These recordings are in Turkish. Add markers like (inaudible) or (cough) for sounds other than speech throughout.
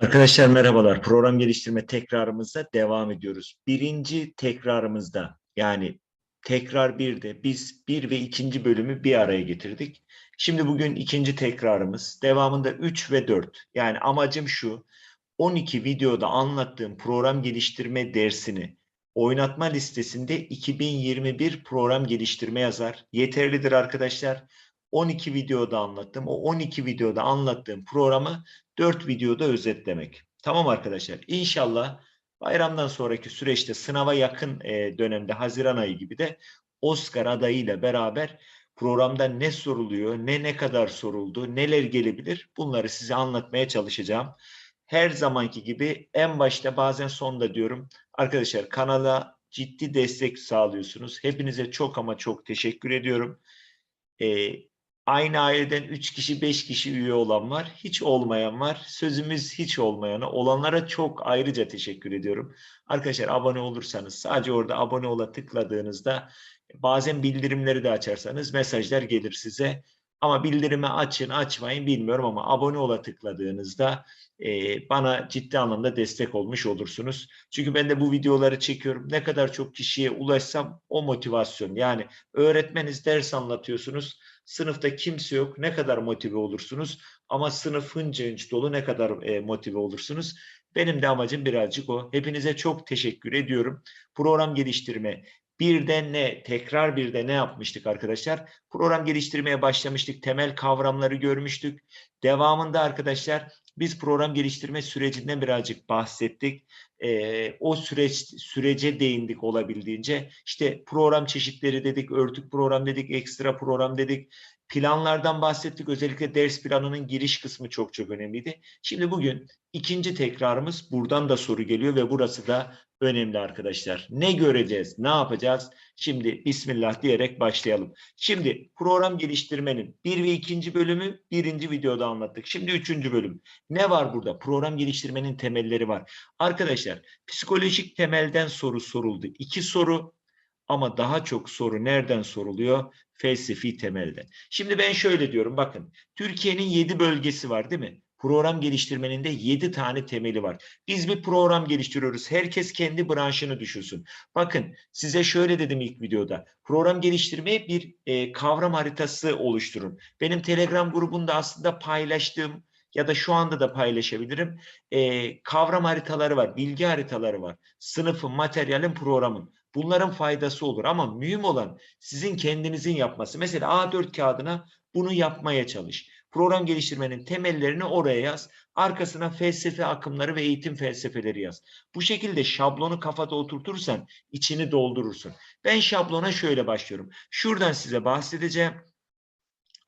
Arkadaşlar merhabalar. Program geliştirme tekrarımıza devam ediyoruz. Birinci tekrarımızda yani tekrar birde biz bir ve ikinci bölümü bir araya getirdik. Şimdi bugün ikinci tekrarımız. Devamında 3 ve 4. Yani amacım şu. 12 videoda anlattığım program geliştirme dersini oynatma listesinde 2021 program geliştirme yazar. Yeterlidir arkadaşlar. 12 videoda anlattım. O 12 videoda anlattığım programı 4 videoda özetlemek. Tamam arkadaşlar. İnşallah bayramdan sonraki süreçte sınava yakın e, dönemde Haziran ayı gibi de Oscar adayıyla beraber programda ne soruluyor, ne ne kadar soruldu, neler gelebilir bunları size anlatmaya çalışacağım. Her zamanki gibi en başta bazen sonda diyorum. Arkadaşlar kanala ciddi destek sağlıyorsunuz. Hepinize çok ama çok teşekkür ediyorum. Ee, aynı aileden 3 kişi 5 kişi üye olan var. Hiç olmayan var. Sözümüz hiç olmayana. Olanlara çok ayrıca teşekkür ediyorum. Arkadaşlar abone olursanız sadece orada abone ola tıkladığınızda bazen bildirimleri de açarsanız mesajlar gelir size. Ama bildirimi açın açmayın bilmiyorum ama abone ola tıkladığınızda e, bana ciddi anlamda destek olmuş olursunuz. Çünkü ben de bu videoları çekiyorum. Ne kadar çok kişiye ulaşsam o motivasyon. Yani öğretmeniz ders anlatıyorsunuz. Sınıfta kimse yok. Ne kadar motive olursunuz? Ama sınıf hınca hınç dolu ne kadar e, motive olursunuz? Benim de amacım birazcık o. Hepinize çok teşekkür ediyorum. Program geliştirme, bir de ne, tekrar bir de ne yapmıştık arkadaşlar? Program geliştirmeye başlamıştık, temel kavramları görmüştük. Devamında arkadaşlar biz program geliştirme sürecinden birazcık bahsettik. Ee, o süreç sürece değindik olabildiğince. İşte program çeşitleri dedik, örtük program dedik, ekstra program dedik. Planlardan bahsettik. Özellikle ders planının giriş kısmı çok çok önemliydi. Şimdi bugün ikinci tekrarımız buradan da soru geliyor ve burası da önemli arkadaşlar. Ne göreceğiz, ne yapacağız? Şimdi Bismillah diyerek başlayalım. Şimdi program geliştirmenin bir ve ikinci bölümü birinci videoda anlattık. Şimdi üçüncü bölüm. Ne var burada? Program geliştirmenin temelleri var. Arkadaşlar psikolojik temelden soru soruldu. İki soru ama daha çok soru nereden soruluyor? Felsefi temelden. Şimdi ben şöyle diyorum bakın. Türkiye'nin yedi bölgesi var değil mi? Program geliştirmenin de 7 tane temeli var. Biz bir program geliştiriyoruz. Herkes kendi branşını düşünsün. Bakın size şöyle dedim ilk videoda. Program geliştirmeye bir e, kavram haritası oluşturun. Benim Telegram grubunda aslında paylaştığım ya da şu anda da paylaşabilirim. E, kavram haritaları var, bilgi haritaları var. Sınıfın, materyalin, programın. Bunların faydası olur ama mühim olan sizin kendinizin yapması. Mesela A4 kağıdına bunu yapmaya çalış. Program geliştirmenin temellerini oraya yaz. Arkasına felsefe akımları ve eğitim felsefeleri yaz. Bu şekilde şablonu kafada oturtursan içini doldurursun. Ben şablona şöyle başlıyorum. Şuradan size bahsedeceğim.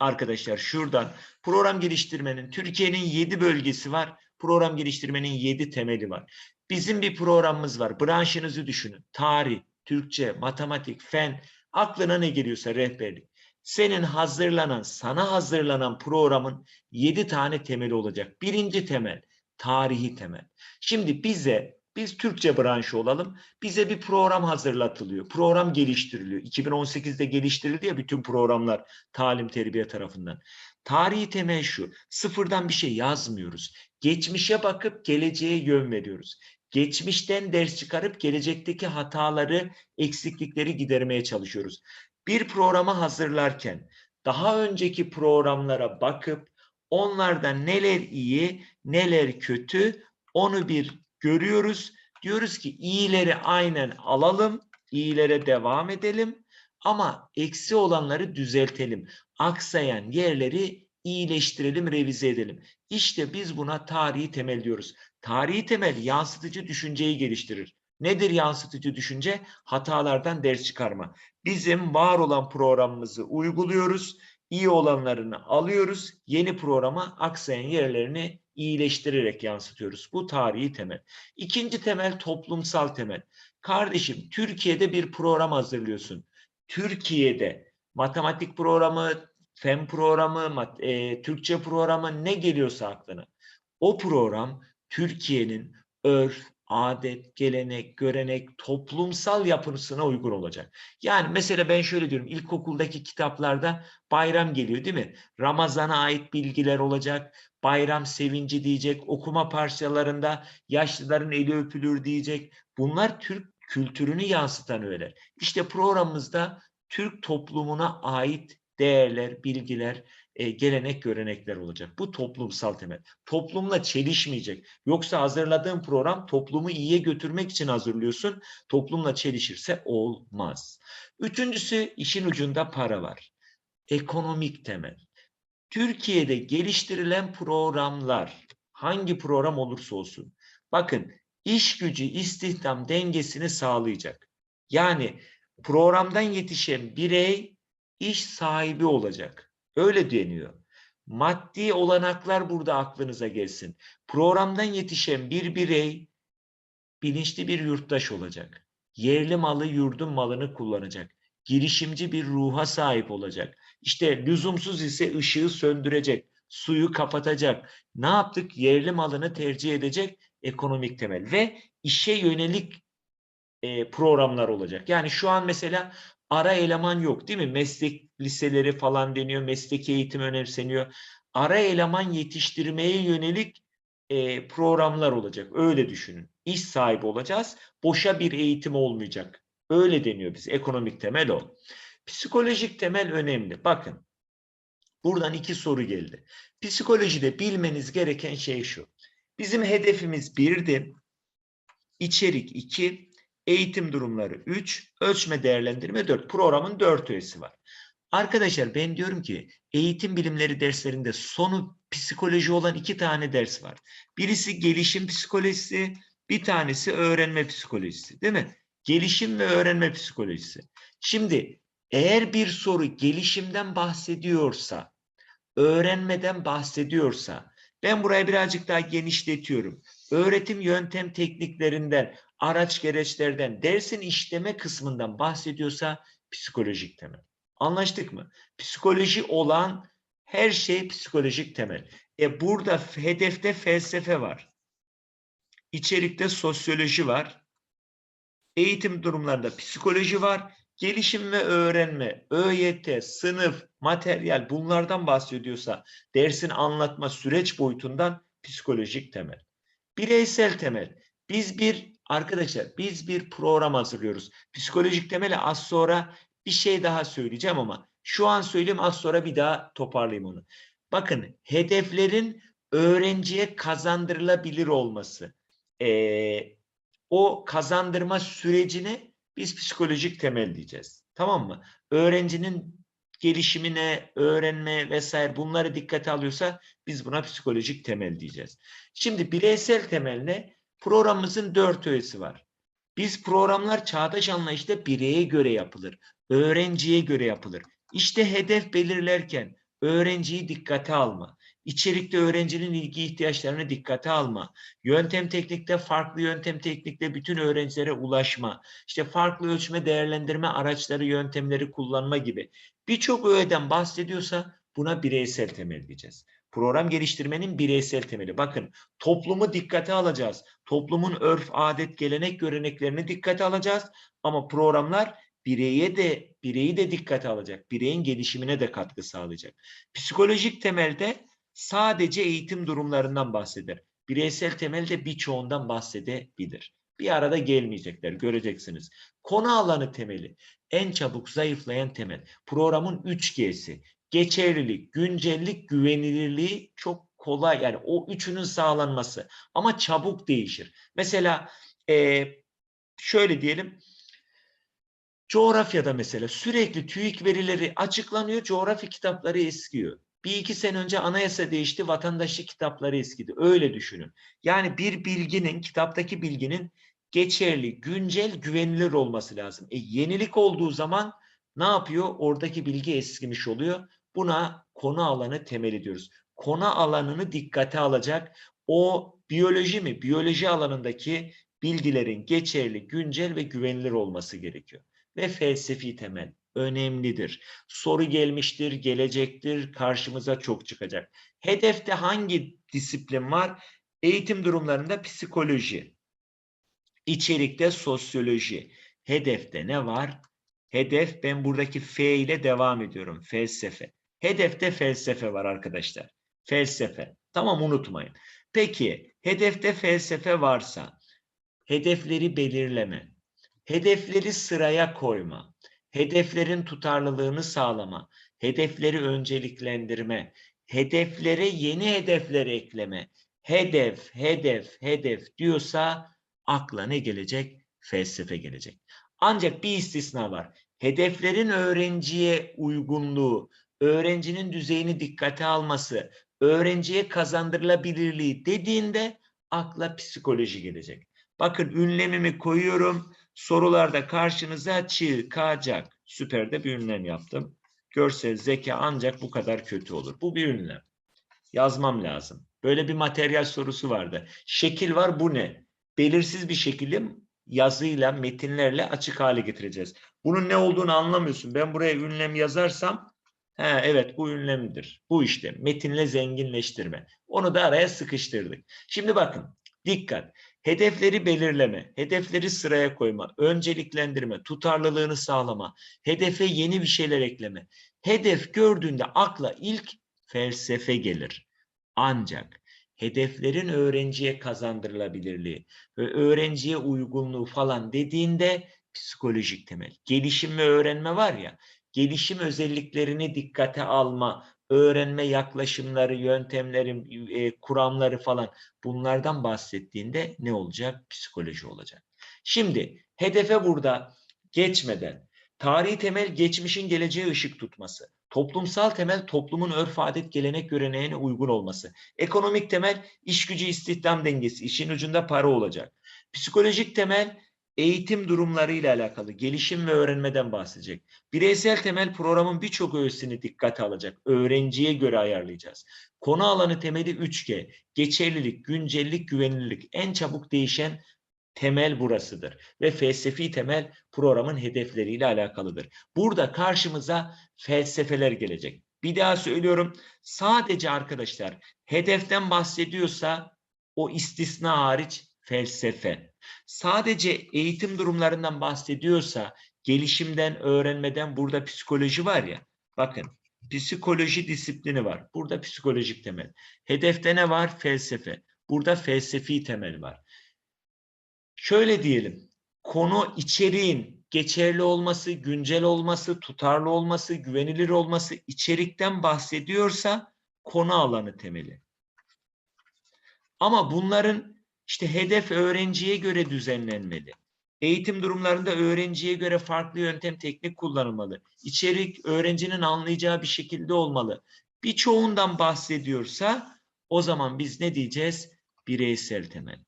Arkadaşlar şuradan program geliştirmenin Türkiye'nin 7 bölgesi var. Program geliştirmenin 7 temeli var. Bizim bir programımız var. Branşınızı düşünün. Tarih, Türkçe, matematik, fen, aklına ne geliyorsa rehberlik senin hazırlanan, sana hazırlanan programın yedi tane temeli olacak. Birinci temel, tarihi temel. Şimdi bize, biz Türkçe branşı olalım, bize bir program hazırlatılıyor. Program geliştiriliyor. 2018'de geliştirildi ya bütün programlar talim terbiye tarafından. Tarihi temel şu, sıfırdan bir şey yazmıyoruz. Geçmişe bakıp geleceğe yön veriyoruz. Geçmişten ders çıkarıp gelecekteki hataları, eksiklikleri gidermeye çalışıyoruz bir programı hazırlarken daha önceki programlara bakıp onlardan neler iyi, neler kötü onu bir görüyoruz. Diyoruz ki iyileri aynen alalım, iyilere devam edelim ama eksi olanları düzeltelim. Aksayan yerleri iyileştirelim, revize edelim. İşte biz buna tarihi temel diyoruz. Tarihi temel yansıtıcı düşünceyi geliştirir. Nedir yansıtıcı düşünce? Hatalardan ders çıkarma. Bizim var olan programımızı uyguluyoruz. iyi olanlarını alıyoruz. Yeni programa aksayan yerlerini iyileştirerek yansıtıyoruz. Bu tarihi temel. İkinci temel toplumsal temel. Kardeşim Türkiye'de bir program hazırlıyorsun. Türkiye'de matematik programı, fen programı, e, Türkçe programı ne geliyorsa aklına. O program Türkiye'nin örf, adet, gelenek, görenek, toplumsal yapısına uygun olacak. Yani mesela ben şöyle diyorum, ilkokuldaki kitaplarda bayram geliyor değil mi? Ramazana ait bilgiler olacak, bayram sevinci diyecek, okuma parçalarında yaşlıların eli öpülür diyecek. Bunlar Türk kültürünü yansıtan öğeler. İşte programımızda Türk toplumuna ait değerler, bilgiler, e, gelenek, görenekler olacak. Bu toplumsal temel. Toplumla çelişmeyecek. Yoksa hazırladığın program toplumu iyiye götürmek için hazırlıyorsun. Toplumla çelişirse olmaz. Üçüncüsü işin ucunda para var. Ekonomik temel. Türkiye'de geliştirilen programlar hangi program olursa olsun. Bakın iş gücü istihdam dengesini sağlayacak. Yani programdan yetişen birey iş sahibi olacak. Öyle deniyor. Maddi olanaklar burada aklınıza gelsin. Programdan yetişen bir birey bilinçli bir yurttaş olacak. Yerli malı yurdun malını kullanacak. Girişimci bir ruha sahip olacak. İşte lüzumsuz ise ışığı söndürecek, suyu kapatacak. Ne yaptık? Yerli malını tercih edecek ekonomik temel ve işe yönelik e, programlar olacak. Yani şu an mesela ara eleman yok değil mi? Meslek liseleri falan deniyor, mesleki eğitim önemseniyor. Ara eleman yetiştirmeye yönelik e, programlar olacak. Öyle düşünün. İş sahibi olacağız. Boşa bir eğitim olmayacak. Öyle deniyor biz. Ekonomik temel o. Psikolojik temel önemli. Bakın. Buradan iki soru geldi. Psikolojide bilmeniz gereken şey şu. Bizim hedefimiz birdi. İçerik 2, eğitim durumları 3, ölçme değerlendirme 4. Programın 4 öğesi var. Arkadaşlar ben diyorum ki eğitim bilimleri derslerinde sonu psikoloji olan iki tane ders var. Birisi gelişim psikolojisi, bir tanesi öğrenme psikolojisi değil mi? Gelişim ve öğrenme psikolojisi. Şimdi eğer bir soru gelişimden bahsediyorsa, öğrenmeden bahsediyorsa, ben burayı birazcık daha genişletiyorum. Öğretim yöntem tekniklerinden, araç gereçlerden, dersin işleme kısmından bahsediyorsa psikolojik temel. Anlaştık mı? Psikoloji olan her şey psikolojik temel. E burada hedefte felsefe var. İçerikte sosyoloji var. Eğitim durumlarında psikoloji var. Gelişim ve öğrenme, ÖYT, sınıf, materyal bunlardan bahsediyorsa dersin anlatma süreç boyutundan psikolojik temel. Bireysel temel. Biz bir arkadaşlar biz bir program hazırlıyoruz. Psikolojik temeli az sonra bir şey daha söyleyeceğim ama şu an söyleyeyim az sonra bir daha toparlayayım onu. Bakın hedeflerin öğrenciye kazandırılabilir olması. Ee, o kazandırma sürecine biz psikolojik temel diyeceğiz. Tamam mı? Öğrencinin gelişimine, öğrenme vesaire bunları dikkate alıyorsa biz buna psikolojik temel diyeceğiz. Şimdi bireysel temel ne? Programımızın dört öğesi var. Biz programlar çağdaş anlayışta bireye göre yapılır. Öğrenciye göre yapılır. İşte hedef belirlerken öğrenciyi dikkate alma. İçerikte öğrencinin ilgi ihtiyaçlarını dikkate alma. Yöntem teknikte farklı yöntem teknikte bütün öğrencilere ulaşma. İşte farklı ölçme değerlendirme araçları, yöntemleri kullanma gibi. Birçok öğeden bahsediyorsa buna bireysel temel diyeceğiz. Program geliştirmenin bireysel temeli. Bakın toplumu dikkate alacağız. Toplumun örf, adet, gelenek, göreneklerini dikkate alacağız. Ama programlar bireye de bireyi de dikkate alacak. Bireyin gelişimine de katkı sağlayacak. Psikolojik temelde sadece eğitim durumlarından bahseder. Bireysel temelde birçoğundan bahsedebilir. Bir arada gelmeyecekler göreceksiniz. Konu alanı temeli en çabuk zayıflayan temel. Programın 3G'si geçerlilik, güncellik, güvenilirliği çok kolay. Yani o üçünün sağlanması ama çabuk değişir. Mesela e, şöyle diyelim coğrafyada mesela sürekli TÜİK verileri açıklanıyor, coğrafya kitapları eskiyor. Bir iki sene önce anayasa değişti, vatandaşlık kitapları eskidi. Öyle düşünün. Yani bir bilginin, kitaptaki bilginin geçerli, güncel, güvenilir olması lazım. E, yenilik olduğu zaman ne yapıyor? Oradaki bilgi eskimiş oluyor. Buna konu alanı temel ediyoruz. Konu alanını dikkate alacak. O biyoloji mi? Biyoloji alanındaki bilgilerin geçerli, güncel ve güvenilir olması gerekiyor. Ve felsefi temel önemlidir. Soru gelmiştir, gelecektir, karşımıza çok çıkacak. Hedefte hangi disiplin var? Eğitim durumlarında psikoloji, içerikte sosyoloji. Hedefte ne var? Hedef ben buradaki F ile devam ediyorum. Felsefe. Hedefte felsefe var arkadaşlar. Felsefe. Tamam unutmayın. Peki hedefte felsefe varsa hedefleri belirleme, hedefleri sıraya koyma, hedeflerin tutarlılığını sağlama, hedefleri önceliklendirme, hedeflere yeni hedefler ekleme, hedef, hedef, hedef diyorsa akla ne gelecek? Felsefe gelecek. Ancak bir istisna var. Hedeflerin öğrenciye uygunluğu, öğrencinin düzeyini dikkate alması, öğrenciye kazandırılabilirliği dediğinde akla psikoloji gelecek. Bakın ünlemimi koyuyorum. Sorularda karşınıza çıkacak. Süper de bir ünlem yaptım. Görsel zeka ancak bu kadar kötü olur. Bu bir ünlem. Yazmam lazım. Böyle bir materyal sorusu vardı. Şekil var bu ne? Belirsiz bir şekilim yazıyla, metinlerle açık hale getireceğiz. Bunun ne olduğunu anlamıyorsun. Ben buraya ünlem yazarsam He, evet bu ünlemdir. Bu işte metinle zenginleştirme. Onu da araya sıkıştırdık. Şimdi bakın dikkat. Hedefleri belirleme, hedefleri sıraya koyma, önceliklendirme, tutarlılığını sağlama, hedefe yeni bir şeyler ekleme. Hedef gördüğünde akla ilk felsefe gelir. Ancak hedeflerin öğrenciye kazandırılabilirliği ve öğrenciye uygunluğu falan dediğinde psikolojik temel. Gelişim ve öğrenme var ya, gelişim özelliklerini dikkate alma, öğrenme yaklaşımları, yöntemleri, e, kuramları falan bunlardan bahsettiğinde ne olacak? Psikoloji olacak. Şimdi hedefe burada geçmeden tarihi temel geçmişin geleceğe ışık tutması, toplumsal temel toplumun örf adet gelenek göreneğine uygun olması, ekonomik temel iş gücü istihdam dengesi, işin ucunda para olacak. Psikolojik temel eğitim durumlarıyla alakalı gelişim ve öğrenmeden bahsedecek. Bireysel temel programın birçok öğesini dikkate alacak. Öğrenciye göre ayarlayacağız. Konu alanı temeli 3G. Geçerlilik, güncellik, güvenilirlik. En çabuk değişen temel burasıdır. Ve felsefi temel programın hedefleriyle alakalıdır. Burada karşımıza felsefeler gelecek. Bir daha söylüyorum. Sadece arkadaşlar hedeften bahsediyorsa o istisna hariç felsefe. Sadece eğitim durumlarından bahsediyorsa gelişimden, öğrenmeden burada psikoloji var ya. Bakın psikoloji disiplini var. Burada psikolojik temel. Hedefte ne var? Felsefe. Burada felsefi temel var. Şöyle diyelim. Konu içeriğin geçerli olması, güncel olması, tutarlı olması, güvenilir olması içerikten bahsediyorsa konu alanı temeli. Ama bunların işte hedef öğrenciye göre düzenlenmeli. Eğitim durumlarında öğrenciye göre farklı yöntem, teknik kullanılmalı. İçerik öğrencinin anlayacağı bir şekilde olmalı. Birçoğundan bahsediyorsa o zaman biz ne diyeceğiz? Bireysel temel.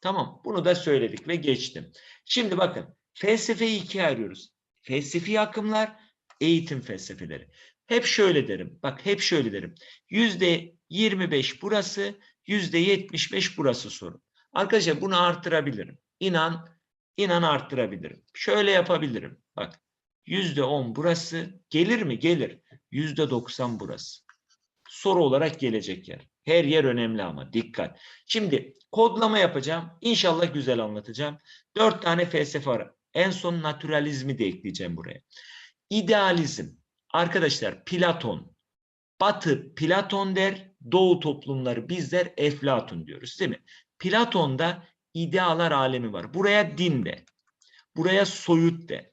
Tamam bunu da söyledik ve geçtim. Şimdi bakın felsefeyi ikiye ayırıyoruz. Felsefi akımlar, eğitim felsefeleri. Hep şöyle derim. Bak hep şöyle derim. Yüzde 25 burası, yüzde 75 burası sorun. Arkadaşlar bunu arttırabilirim. İnan, inan arttırabilirim. Şöyle yapabilirim. Bak yüzde 10 burası gelir mi? Gelir. Yüzde 90 burası. Soru olarak gelecek yer. Her yer önemli ama dikkat. Şimdi kodlama yapacağım. İnşallah güzel anlatacağım. Dört tane felsefe var. En son naturalizmi de ekleyeceğim buraya. İdealizm. Arkadaşlar Platon. Batı Platon der. Doğu toplumları bizler Eflatun diyoruz değil mi? Platon'da idealar alemi var. Buraya din de. Buraya soyut de.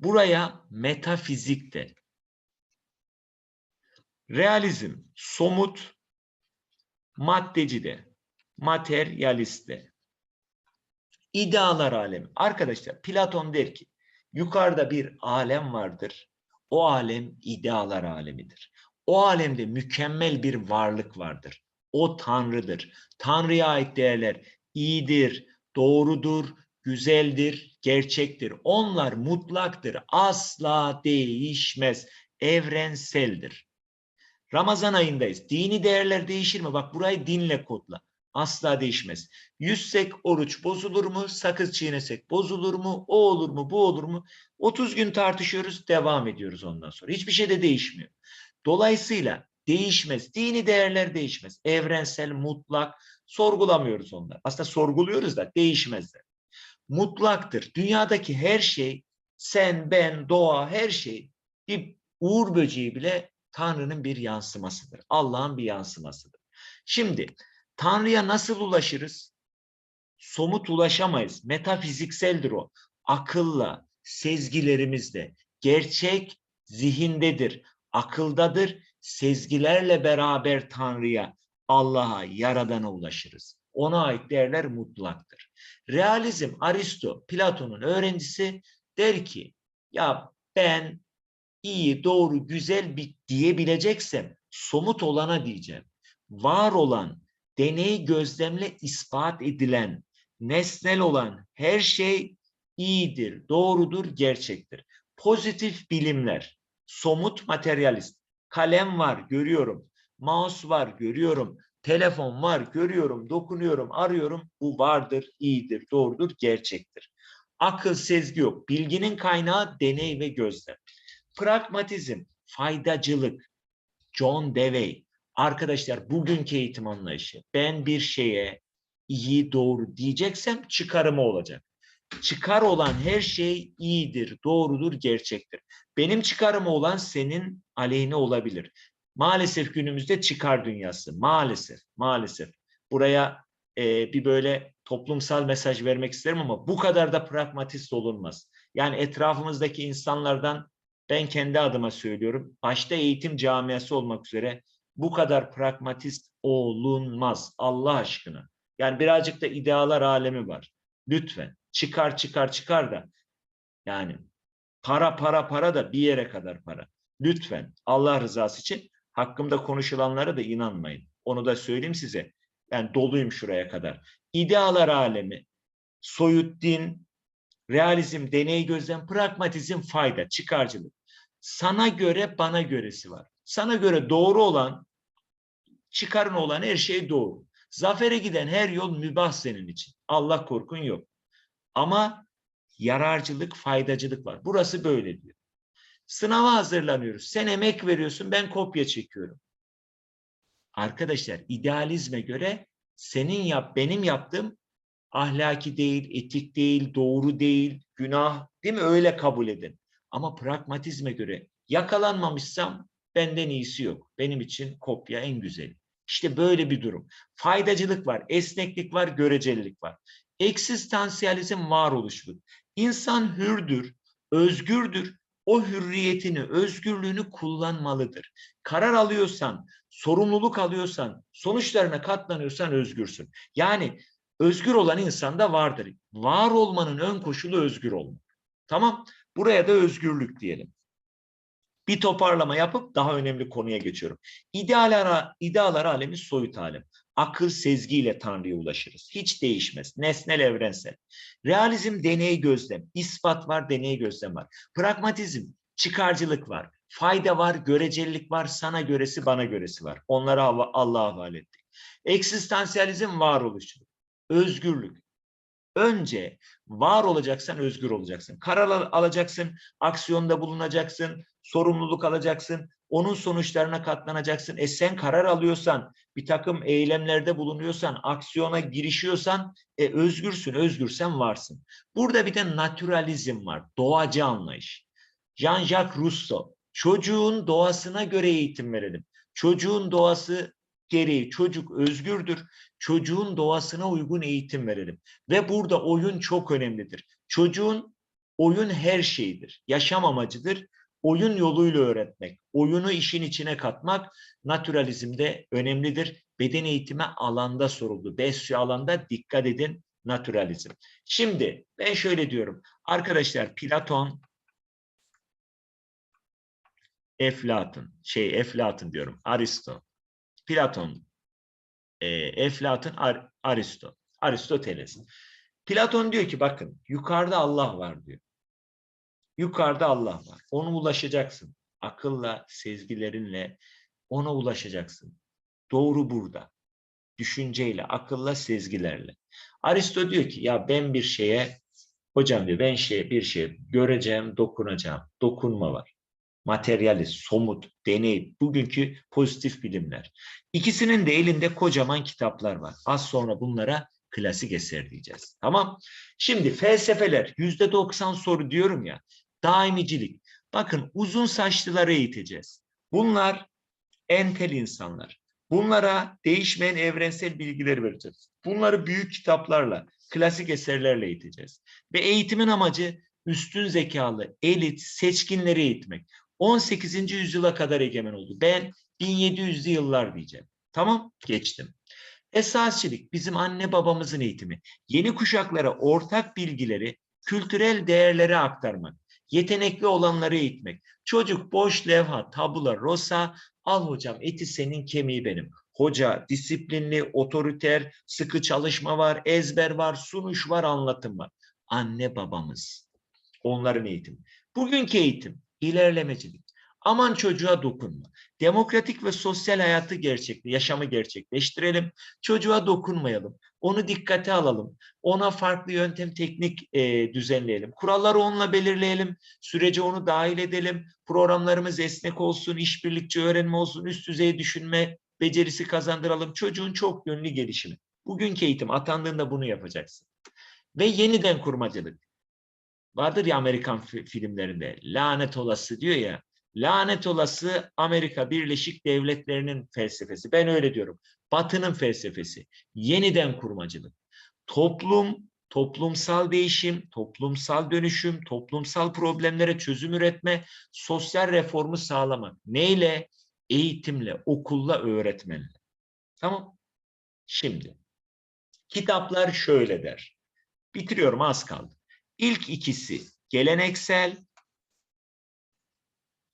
Buraya metafizik de. Realizm somut, maddeci de, materyalist de. İdealar alemi. Arkadaşlar Platon der ki yukarıda bir alem vardır. O alem idealar alemidir. O alemde mükemmel bir varlık vardır. O Tanrı'dır. Tanrı'ya ait değerler iyidir, doğrudur, güzeldir, gerçektir. Onlar mutlaktır, asla değişmez, evrenseldir. Ramazan ayındayız. Dini değerler değişir mi? Bak burayı dinle kodla. Asla değişmez. Yüzsek oruç bozulur mu? Sakız çiğnesek bozulur mu? O olur mu? Bu olur mu? 30 gün tartışıyoruz, devam ediyoruz ondan sonra. Hiçbir şey de değişmiyor. Dolayısıyla değişmez. Dini değerler değişmez. Evrensel, mutlak, sorgulamıyoruz onları. Aslında sorguluyoruz da değişmezler. Mutlaktır. Dünyadaki her şey, sen, ben, doğa, her şey, bir uğur böceği bile Tanrı'nın bir yansımasıdır. Allah'ın bir yansımasıdır. Şimdi Tanrı'ya nasıl ulaşırız? Somut ulaşamayız. Metafizikseldir o. Akılla, sezgilerimizle. Gerçek zihindedir, akıldadır. Sezgilerle beraber Tanrı'ya, Allah'a, Yaradan'a ulaşırız. Ona ait değerler mutlaktır. Realizm, Aristo, Platon'un öğrencisi der ki, ya ben iyi, doğru, güzel bir diyebileceksem somut olana diyeceğim. Var olan, deney gözlemle ispat edilen, nesnel olan her şey iyidir, doğrudur, gerçektir. Pozitif bilimler, somut materyalist. Kalem var, görüyorum. Mouse var, görüyorum. Telefon var, görüyorum, dokunuyorum, arıyorum. Bu vardır, iyidir, doğrudur, gerçektir. Akıl, sezgi yok. Bilginin kaynağı deney ve gözlem. Pragmatizm, faydacılık. John Dewey. Arkadaşlar bugünkü eğitim anlayışı. Ben bir şeye iyi, doğru diyeceksem çıkarımı olacak. Çıkar olan her şey iyidir, doğrudur, gerçektir. Benim çıkarımı olan senin aleyhine olabilir. Maalesef günümüzde çıkar dünyası. Maalesef, maalesef. Buraya e, bir böyle toplumsal mesaj vermek isterim ama bu kadar da pragmatist olunmaz. Yani etrafımızdaki insanlardan ben kendi adıma söylüyorum. Başta eğitim camiası olmak üzere bu kadar pragmatist olunmaz Allah aşkına. Yani birazcık da idealar alemi var. Lütfen çıkar çıkar çıkar da yani para para para da bir yere kadar para. Lütfen Allah rızası için hakkımda konuşulanlara da inanmayın. Onu da söyleyeyim size. Ben doluyum şuraya kadar. İdealar alemi, soyut din, realizm, deney gözlem, pragmatizm, fayda, çıkarcılık. Sana göre bana göresi var. Sana göre doğru olan, çıkarın olan her şey doğru. Zafere giden her yol mübah senin için. Allah korkun yok. Ama yararcılık, faydacılık var. Burası böyle diyor. Sınava hazırlanıyoruz. Sen emek veriyorsun, ben kopya çekiyorum. Arkadaşlar idealizme göre senin yap, benim yaptığım ahlaki değil, etik değil, doğru değil, günah değil mi? Öyle kabul edin. Ama pragmatizme göre yakalanmamışsam benden iyisi yok. Benim için kopya en güzeli. İşte böyle bir durum. Faydacılık var, esneklik var, görecelilik var. Eksistansiyalizm varoluşluk. İnsan hürdür, özgürdür. O hürriyetini, özgürlüğünü kullanmalıdır. Karar alıyorsan, sorumluluk alıyorsan, sonuçlarına katlanıyorsan özgürsün. Yani özgür olan insanda vardır. Var olmanın ön koşulu özgür olmak. Tamam? Buraya da özgürlük diyelim. Bir toparlama yapıp daha önemli konuya geçiyorum. İdealar, idealar alemi soyut alem. Akıl sezgiyle Tanrı'ya ulaşırız. Hiç değişmez. Nesnel evrensel. Realizm deney gözlem. İspat var, deney gözlem var. Pragmatizm çıkarcılık var. Fayda var, görecelilik var, sana göresi, bana göresi var. Onları Allah'a havale ettik. Eksistansiyalizm varoluşçuluk. Özgürlük. Önce var olacaksan özgür olacaksın. Karar alacaksın, aksiyonda bulunacaksın, sorumluluk alacaksın, onun sonuçlarına katlanacaksın. E sen karar alıyorsan, bir takım eylemlerde bulunuyorsan, aksiyona girişiyorsan e, özgürsün, özgürsen varsın. Burada bir de naturalizm var, doğacı anlayış. Jean-Jacques Rousseau, çocuğun doğasına göre eğitim verelim. Çocuğun doğası gereği çocuk özgürdür. Çocuğun doğasına uygun eğitim verelim. Ve burada oyun çok önemlidir. Çocuğun oyun her şeydir. Yaşam amacıdır. Oyun yoluyla öğretmek, oyunu işin içine katmak naturalizmde önemlidir. Beden eğitimi alanda soruldu. Beş alanda dikkat edin naturalizm. Şimdi ben şöyle diyorum. Arkadaşlar Platon Eflatun, şey Eflatun diyorum, Aristo, Platon, e, Eflatun, Ar Aristo, Aristoteles. Platon diyor ki bakın yukarıda Allah var diyor. Yukarıda Allah var. Ona ulaşacaksın. Akılla, sezgilerinle ona ulaşacaksın. Doğru burada. Düşünceyle, akılla, sezgilerle. Aristo diyor ki ya ben bir şeye hocam diyor ben şey bir şey göreceğim, dokunacağım. Dokunma var. Materyalist, somut, deney, bugünkü pozitif bilimler. İkisinin de elinde kocaman kitaplar var. Az sonra bunlara klasik eser diyeceğiz. Tamam. Şimdi felsefeler yüzde doksan soru diyorum ya. Daimicilik. Bakın uzun saçlıları eğiteceğiz. Bunlar entel insanlar. Bunlara değişmeyen evrensel bilgiler vereceğiz. Bunları büyük kitaplarla, klasik eserlerle eğiteceğiz. Ve eğitimin amacı üstün zekalı, elit, seçkinleri eğitmek. 18. yüzyıla kadar egemen oldu. Ben 1700'lü yıllar diyeceğim. Tamam, geçtim. Esasçılık bizim anne babamızın eğitimi. Yeni kuşaklara ortak bilgileri, kültürel değerleri aktarmak. Yetenekli olanları eğitmek. Çocuk boş levha, tabula, rosa, al hocam eti senin kemiği benim. Hoca disiplinli, otoriter, sıkı çalışma var, ezber var, sunuş var, anlatım var. Anne babamız. Onların eğitimi. Bugünkü eğitim, ilerlemecilik. Aman çocuğa dokunma. Demokratik ve sosyal hayatı gerçekli, yaşamı gerçekleştirelim. Çocuğa dokunmayalım. Onu dikkate alalım. Ona farklı yöntem, teknik e, düzenleyelim. Kuralları onunla belirleyelim. Sürece onu dahil edelim. Programlarımız esnek olsun, işbirlikçi öğrenme olsun, üst düzey düşünme becerisi kazandıralım. Çocuğun çok yönlü gelişimi. Bugünkü eğitim atandığında bunu yapacaksın. Ve yeniden kurmacılık. Vardır ya Amerikan fi- filmlerinde lanet olası diyor ya lanet olası Amerika Birleşik Devletleri'nin felsefesi. Ben öyle diyorum. Batı'nın felsefesi. Yeniden kurmacılık. Toplum, toplumsal değişim, toplumsal dönüşüm, toplumsal problemlere çözüm üretme, sosyal reformu sağlamak. Neyle? Eğitimle, okulla, öğretmenle. Tamam. Şimdi kitaplar şöyle der. Bitiriyorum az kaldı. İlk ikisi geleneksel,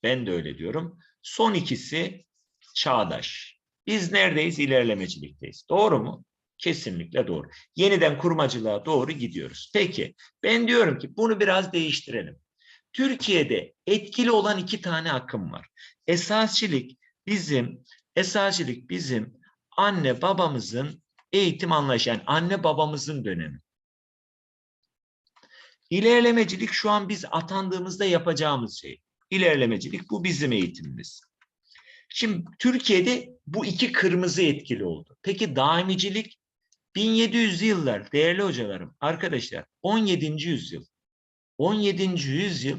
ben de öyle diyorum. Son ikisi çağdaş. Biz neredeyiz? İlerlemecilikteyiz. Doğru mu? Kesinlikle doğru. Yeniden kurmacılığa doğru gidiyoruz. Peki ben diyorum ki bunu biraz değiştirelim. Türkiye'de etkili olan iki tane akım var. Esasçılık bizim esasçılık bizim anne babamızın eğitim anlayışı yani anne babamızın dönemi. İlerlemecilik şu an biz atandığımızda yapacağımız şey. İlerlemecilik bu bizim eğitimimiz. Şimdi Türkiye'de bu iki kırmızı etkili oldu. Peki daimicilik 1700'lü yıllar değerli hocalarım arkadaşlar 17. yüzyıl 17. yüzyıl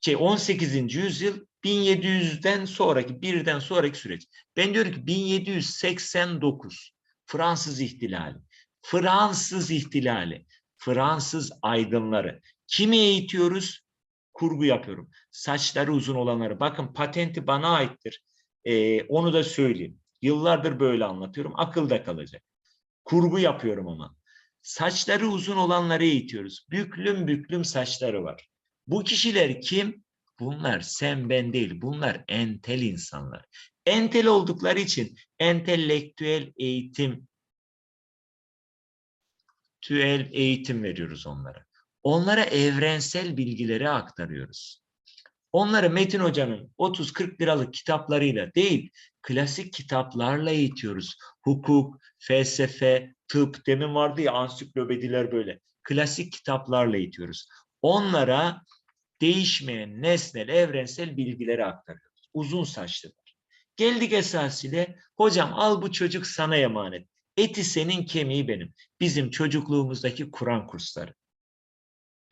şey 18. yüzyıl 1700'den sonraki birden sonraki süreç. Ben diyorum ki 1789 Fransız ihtilali. Fransız ihtilali. Fransız aydınları. Kimi eğitiyoruz? Kurgu yapıyorum. Saçları uzun olanları. Bakın patenti bana aittir. Ee, onu da söyleyeyim. Yıllardır böyle anlatıyorum. Akılda kalacak. Kurgu yapıyorum ama. Saçları uzun olanları eğitiyoruz. Büklüm büklüm saçları var. Bu kişiler kim? Bunlar sen ben değil. Bunlar entel insanlar. Entel oldukları için entelektüel eğitim tüel eğitim veriyoruz onlara. Onlara evrensel bilgileri aktarıyoruz. Onları Metin Hoca'nın 30-40 liralık kitaplarıyla değil, klasik kitaplarla eğitiyoruz. Hukuk, felsefe, tıp, demin vardı ya ansiklopediler böyle. Klasik kitaplarla eğitiyoruz. Onlara değişmeyen nesnel, evrensel bilgileri aktarıyoruz. Uzun saçlılar. Geldik esasıyla, hocam al bu çocuk sana emanet. Eti senin, kemiği benim. Bizim çocukluğumuzdaki Kur'an kursları.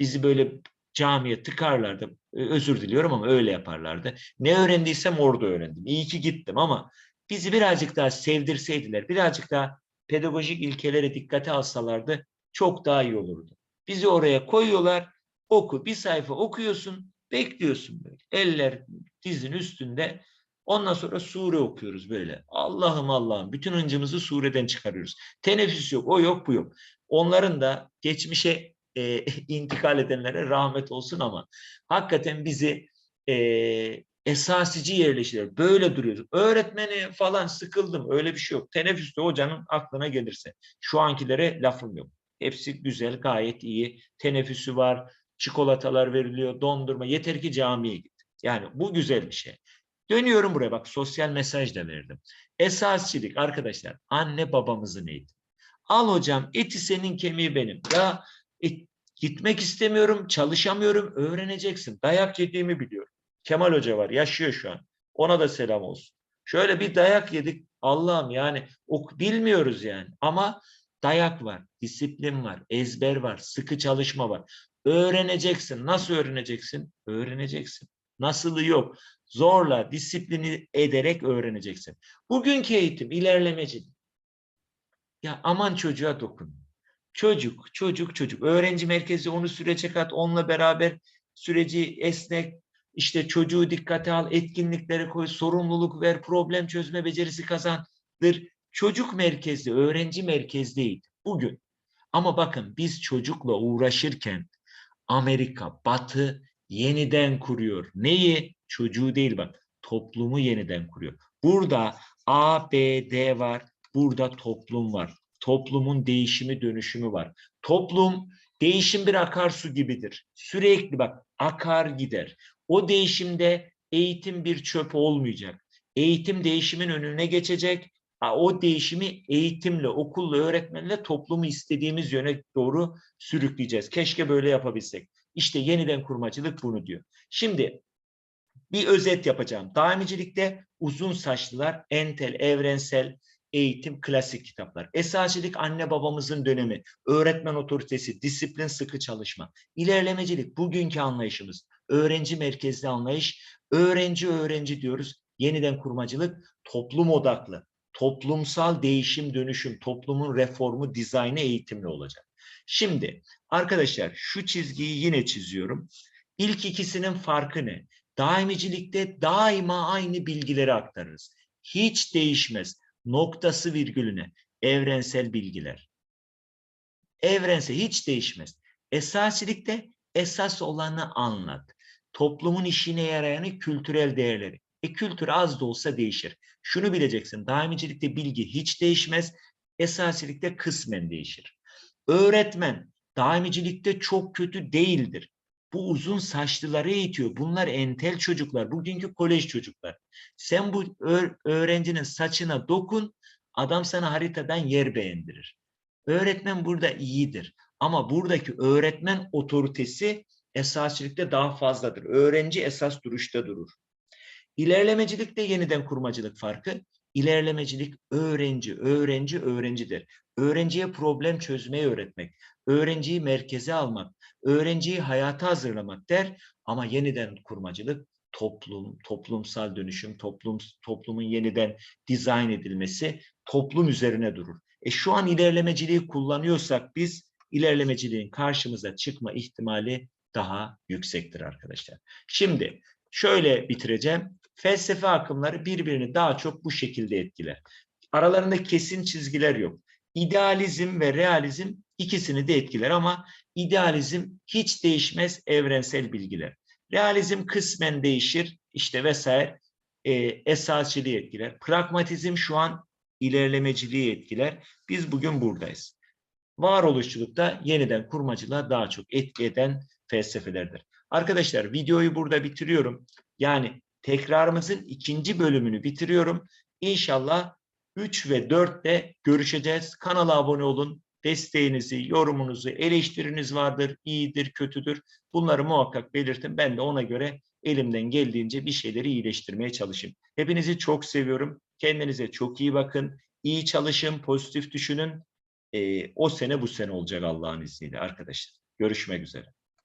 Bizi böyle camiye tıkarlardı. Özür diliyorum ama öyle yaparlardı. Ne öğrendiysem orada öğrendim. İyi ki gittim ama bizi birazcık daha sevdirseydiler, birazcık daha pedagojik ilkelere dikkate alsalardı çok daha iyi olurdu. Bizi oraya koyuyorlar, oku, bir sayfa okuyorsun, bekliyorsun böyle. Eller dizin üstünde. Ondan sonra sure okuyoruz böyle. Allah'ım Allah'ım bütün hıncımızı sureden çıkarıyoruz. Teneffüs yok, o yok, bu yok. Onların da geçmişe e, (laughs) intikal edenlere rahmet olsun ama hakikaten bizi e, esasici yerleştiler. Böyle duruyoruz. Öğretmeni falan sıkıldım. Öyle bir şey yok. Teneffüste hocanın aklına gelirse. Şu ankilere lafım yok. Hepsi güzel, gayet iyi. Teneffüsü var, çikolatalar veriliyor, dondurma. Yeter ki camiye git. Yani bu güzel bir şey. Dönüyorum buraya bak sosyal mesaj da verdim. Esasçılık arkadaşlar anne babamızın eğitimi. Al hocam eti senin kemiği benim. Ya e, gitmek istemiyorum, çalışamıyorum, öğreneceksin. Dayak yediğimi biliyorum. Kemal Hoca var, yaşıyor şu an. Ona da selam olsun. Şöyle bir dayak yedik. Allah'ım yani ok bilmiyoruz yani. Ama dayak var, disiplin var, ezber var, sıkı çalışma var. Öğreneceksin. Nasıl öğreneceksin? Öğreneceksin. Nasılı yok. Zorla, disiplini ederek öğreneceksin. Bugünkü eğitim ilerlemeci. Ya aman çocuğa dokun. Çocuk, çocuk, çocuk. Öğrenci merkezi onu sürece kat, onunla beraber süreci esnek, işte çocuğu dikkate al, etkinliklere koy, sorumluluk ver, problem çözme becerisi kazandır. Çocuk merkezli, öğrenci merkezliydi bugün. Ama bakın biz çocukla uğraşırken Amerika, Batı yeniden kuruyor. Neyi? Çocuğu değil bak, toplumu yeniden kuruyor. Burada A, B, D var, burada toplum var. Toplumun değişimi, dönüşümü var. Toplum değişim bir akarsu gibidir. Sürekli bak akar gider. O değişimde eğitim bir çöp olmayacak. Eğitim değişimin önüne geçecek. O değişimi eğitimle, okulla, öğretmenle toplumu istediğimiz yöne doğru sürükleyeceğiz. Keşke böyle yapabilsek. İşte yeniden kurmacılık bunu diyor. Şimdi bir özet yapacağım. Daimicilikte uzun saçlılar, entel, evrensel, eğitim, klasik kitaplar. Esasilik anne babamızın dönemi, öğretmen otoritesi, disiplin, sıkı çalışma. İlerlemecilik bugünkü anlayışımız. Öğrenci merkezli anlayış, öğrenci öğrenci diyoruz. Yeniden kurmacılık toplum odaklı. Toplumsal değişim, dönüşüm, toplumun reformu, dizaynı eğitimli olacak. Şimdi arkadaşlar şu çizgiyi yine çiziyorum. İlk ikisinin farkı ne? Daimicilikte daima aynı bilgileri aktarırız. Hiç değişmez. Noktası virgülüne evrensel bilgiler. Evrensel hiç değişmez. Esasilikte esas olanı anlat. Toplumun işine yarayanı kültürel değerleri. E kültür az da olsa değişir. Şunu bileceksin. Daimicilikte bilgi hiç değişmez. Esasilikte kısmen değişir. Öğretmen daimicilikte çok kötü değildir. Bu uzun saçlıları eğitiyor. Bunlar entel çocuklar. Bugünkü kolej çocuklar. Sen bu öğ- öğrencinin saçına dokun, adam sana haritadan yer beğendirir. Öğretmen burada iyidir. Ama buradaki öğretmen otoritesi esasçılıkta daha fazladır. Öğrenci esas duruşta durur. İlerlemecilikte yeniden kurmacılık farkı. İlerlemecilik öğrenci, öğrenci, öğrencidir. Öğrenciye problem çözmeyi öğretmek, öğrenciyi merkeze almak, öğrenciyi hayata hazırlamak der. Ama yeniden kurmacılık toplum, toplumsal dönüşüm, toplum, toplumun yeniden dizayn edilmesi toplum üzerine durur. E şu an ilerlemeciliği kullanıyorsak biz ilerlemeciliğin karşımıza çıkma ihtimali daha yüksektir arkadaşlar. Şimdi şöyle bitireceğim. Felsefe akımları birbirini daha çok bu şekilde etkiler. Aralarında kesin çizgiler yok. İdealizm ve realizm ikisini de etkiler ama idealizm hiç değişmez evrensel bilgiler. Realizm kısmen değişir işte vesaire e, esasçılığı etkiler. Pragmatizm şu an ilerlemeciliği etkiler. Biz bugün buradayız. Varoluşçulukta yeniden kurmacılığa daha çok etki eden felsefelerdir. Arkadaşlar videoyu burada bitiriyorum. Yani tekrarımızın ikinci bölümünü bitiriyorum. İnşallah 3 ve 4'te görüşeceğiz. Kanala abone olun. Desteğinizi, yorumunuzu, eleştiriniz vardır, iyidir, kötüdür. Bunları muhakkak belirtin. Ben de ona göre elimden geldiğince bir şeyleri iyileştirmeye çalışayım. Hepinizi çok seviyorum. Kendinize çok iyi bakın. İyi çalışın, pozitif düşünün. Ee, o sene bu sene olacak Allah'ın izniyle arkadaşlar. Görüşmek üzere.